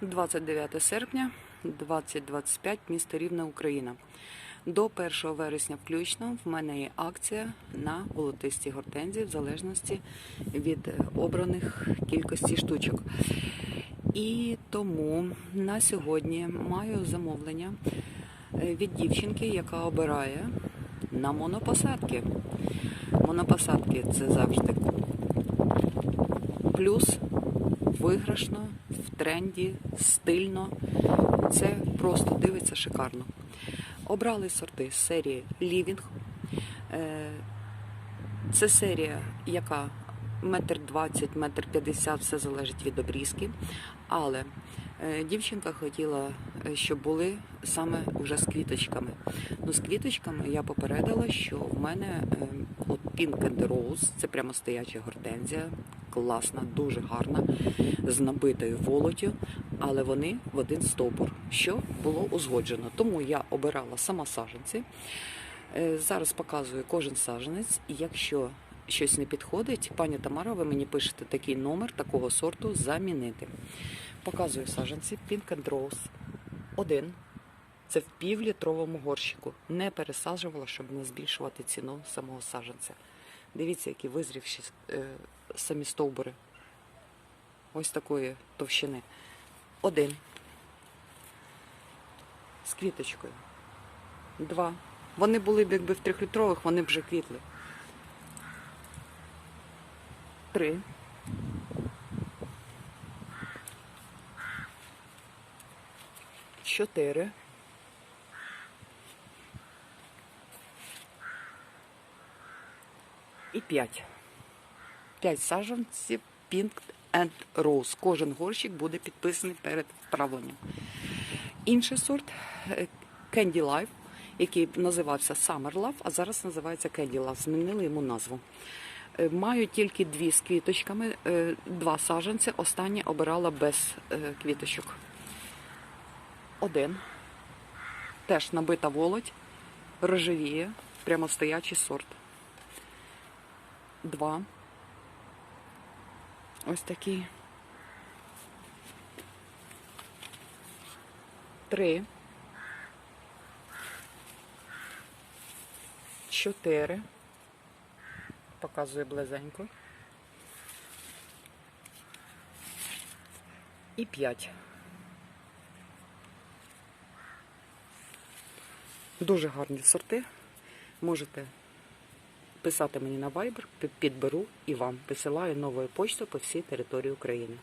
29 серпня 2025, місто Рівне, Україна. До 1 вересня включно в мене є акція на волотисті гортензії в залежності від обраних кількості штучок. І тому на сьогодні маю замовлення е, від дівчинки, яка обирає на монопосадки. Монопосадки це завжди плюс виграшно, в тренді, стильно. Це просто дивиться шикарно. Обрали сорти з серії Living. Е, Це серія, яка метр двадцять, метр п'ятдесят, все залежить від обрізки. Але дівчинка хотіла, е, щоб були саме вже з квіточками. Ну, з квіточками я попередила, що в мене е, от Pink and Rose, це прямо стояча гортензія, класна, дуже гарна, з набитою волоттю, але вони в один стовбур, що було узгоджено. Тому я обирала сама саджанці. Е, Зараз показую кожен саджанець. І Якщо щось не підходить, пані Тамара, ви мені пишете такий номер такого сорту замінити. Показую саджанці Pink and Rose. Один. Це в півлітровому горщику. Не пересаджувала, щоб не збільшувати ціну самого саджанця. Дивіться, які визрівші е, самі стовбури. Ось такої товщини. Один. З квіточкою. Два. Вони були б якби в трьохлітрових, вони вже квітли. Три. Чотири. І п'ять. П'ять саджанців Pink and Rose. Кожен горщик буде підписаний перед вправленням. Інший сорт е, Candy Life, який називався Summer Love, а зараз називається Candy Love. Змінили йому назву. Е, Маю тільки дві з квіточками, е, два саджанці. Останнє обирала без е, квіточок. Один. Теж набита володь, рожевіє, прямо стоячий сорт. Два. Ось такий. Три. Чотири. Показую близенько. І п'ять. Дуже гарні сорти. Можете писати мені на Viber, підберу і вам. посилаю новою почтою по всій території України.